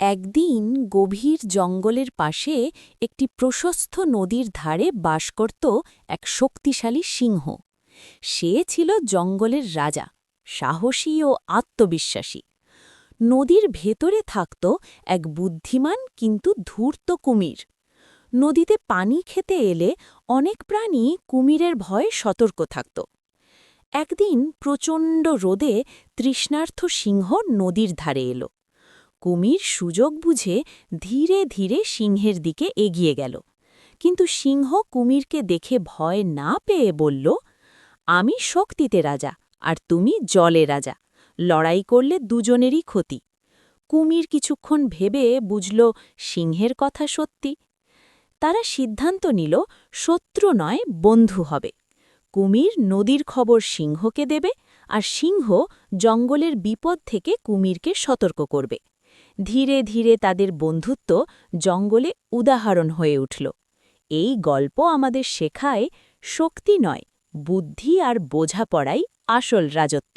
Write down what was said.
একদিন গভীর জঙ্গলের পাশে একটি প্রশস্ত নদীর ধারে বাস করত এক শক্তিশালী সিংহ। সে ছিল জঙ্গলের রাজা, সাহসী ও আত্মবিশ্বাসী। নদীর ভেতরে থাকত এক বুদ্ধিমান কিন্তু ধূর্ত কুমির। নদীতে পানি খেতে এলে অনেক প্রাণী কুমিরের ভয়ে সতর্ক থাকত। একদিন প্রচণ্ড রোদে তৃষ্ণার্থ সিংহ নদীর ধারে এলো। কুমির সুযোগ বুঝে ধীরে ধীরে সিংহের দিকে এগিয়ে গেল। কিন্তু সিংহ কুমিরকে দেখে ভয় না পেয়ে বলল, আমি শক্তিতে রাজা আর তুমি জলে রাজা। লড়াই করলে দুজনেরই ক্ষতি কুমির কিছুক্ষণ ভেবে বুঝল, সিংহের কথা সত্যি। তারা সিদ্ধান্ত নিল, শত্রু নয়, বন্ধু হবে। কুমির নদীর খবর সিংহকে দেবে আর সিংহ জঙ্গলের বিপদ থেকে কুমিরকে সতর্ক করবে। ধীরে ধীরে তাদের বন্ধুত্ব জঙ্গলে উদাহরণ হয়ে উঠল। এই গল্প আমাদের শেখায় শক্তি নয়, বুদ্ধি আর বোঝাপড়াই আসল রাজত্ব।